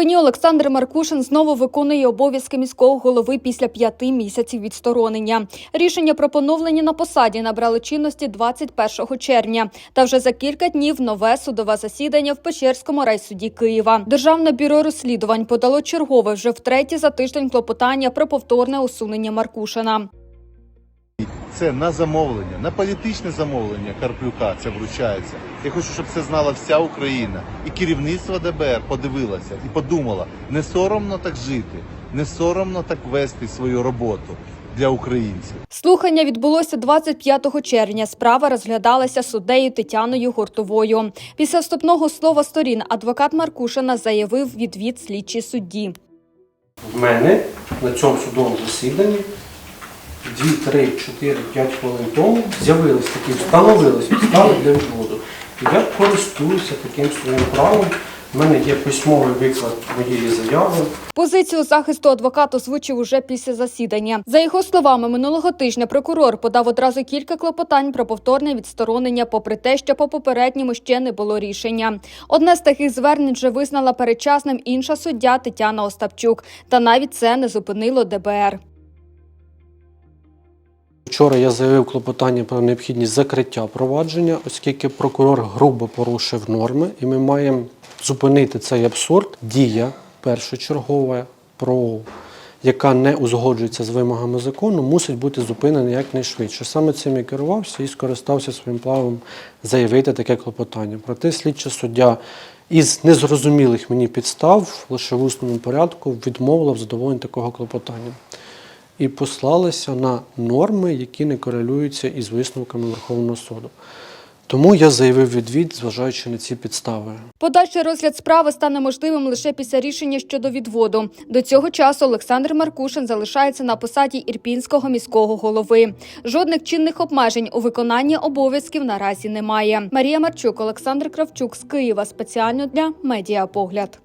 Ірпені Олександр Маркушин знову виконує обов'язки міського голови після п'яти місяців відсторонення. Рішення про поновлення на посаді набрали чинності 21 червня. Та вже за кілька днів нове судове засідання в Печерському райсуді Києва. Державне бюро розслідувань подало чергове вже втретє за тиждень клопотання про повторне усунення Маркушина. Це на замовлення, на політичне замовлення Карплюка це вручається. Я хочу, щоб це знала вся Україна. І керівництво ДБР подивилося і подумало, не соромно так жити, не соромно так вести свою роботу для українців. Слухання відбулося 25 червня. Справа розглядалася суддею Тетяною Гуртовою. Після вступного слова сторін адвокат Маркушина заявив відвід слідчій судді. В мене на цьому судовому засіданні 2, 3, 4, 5 хвилин тому з'явились такі, встановились підстави для відводу. Я користуюся таким своїм правом. У мене є письмовий виклад моєї заяви. Позицію захисту адвокат озвучив уже після засідання. За його словами, минулого тижня прокурор подав одразу кілька клопотань про повторне відсторонення, попри те, що по попередньому ще не було рішення. Одне з таких звернень вже визнала передчасним інша суддя Тетяна Остапчук. Та навіть це не зупинило ДБР. Вчора я заявив клопотання про необхідність закриття провадження, оскільки прокурор грубо порушив норми, і ми маємо зупинити цей абсурд. Дія першочергова, про яка не узгоджується з вимогами закону, мусить бути зупинена якнайшвидше. Саме цим я керувався і скористався своїм правом заявити таке клопотання. Проте слідча суддя із незрозумілих мені підстав лише в усному порядку відмовила в задоволенні такого клопотання і послалися на норми, які не корелюються із висновками Верховного суду. Тому я заявив відвід, зважаючи на ці підстави. Подальший розгляд справи стане можливим лише після рішення щодо відводу. До цього часу Олександр Маркушин залишається на посаді ірпінського міського голови. Жодних чинних обмежень у виконанні обов'язків наразі немає. Марія Марчук, Олександр Кравчук з Києва спеціально для медіапогляд.